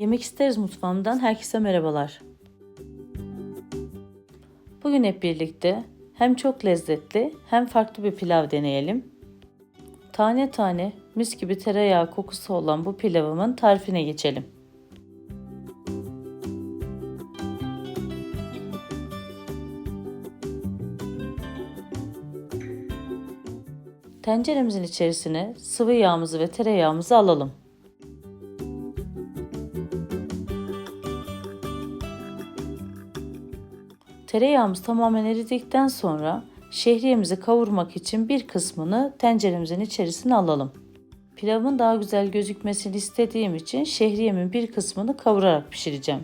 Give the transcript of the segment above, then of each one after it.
Yemek isteriz mutfağımdan herkese merhabalar. Bugün hep birlikte hem çok lezzetli hem farklı bir pilav deneyelim. Tane tane mis gibi tereyağı kokusu olan bu pilavımın tarifine geçelim. Tenceremizin içerisine sıvı yağımızı ve tereyağımızı alalım. Tereyağımız tamamen eridikten sonra şehriyemizi kavurmak için bir kısmını tenceremizin içerisine alalım. Pilavın daha güzel gözükmesini istediğim için şehriyemin bir kısmını kavurarak pişireceğim.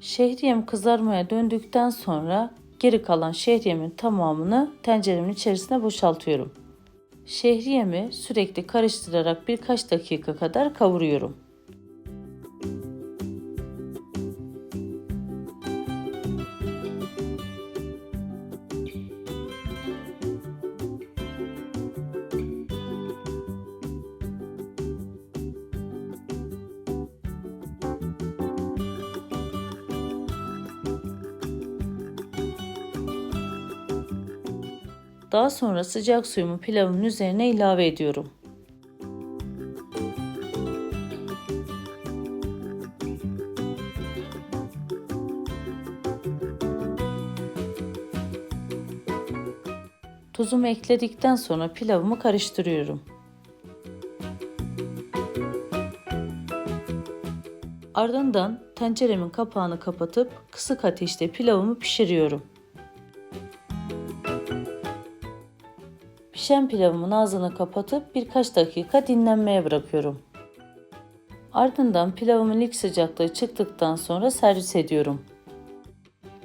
Şehriyem kızarmaya döndükten sonra geri kalan şehriyemin tamamını tenceremin içerisine boşaltıyorum. Şehriyemi sürekli karıştırarak birkaç dakika kadar kavuruyorum. Daha sonra sıcak suyumu pilavın üzerine ilave ediyorum. Tuzumu ekledikten sonra pilavımı karıştırıyorum. Ardından tenceremin kapağını kapatıp kısık ateşte pilavımı pişiriyorum. Pişen pilavımın ağzını kapatıp birkaç dakika dinlenmeye bırakıyorum. Ardından pilavımın ilk sıcaklığı çıktıktan sonra servis ediyorum.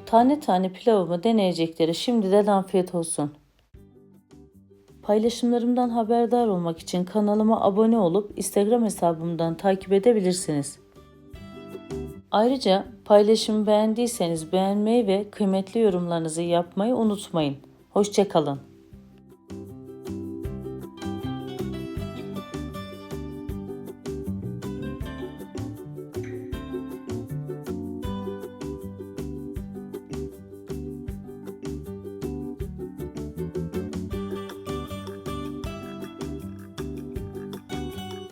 Tane tane pilavımı deneyeceklere şimdiden afiyet olsun. Paylaşımlarımdan haberdar olmak için kanalıma abone olup Instagram hesabımdan takip edebilirsiniz. Ayrıca paylaşımı beğendiyseniz beğenmeyi ve kıymetli yorumlarınızı yapmayı unutmayın. Hoşçakalın.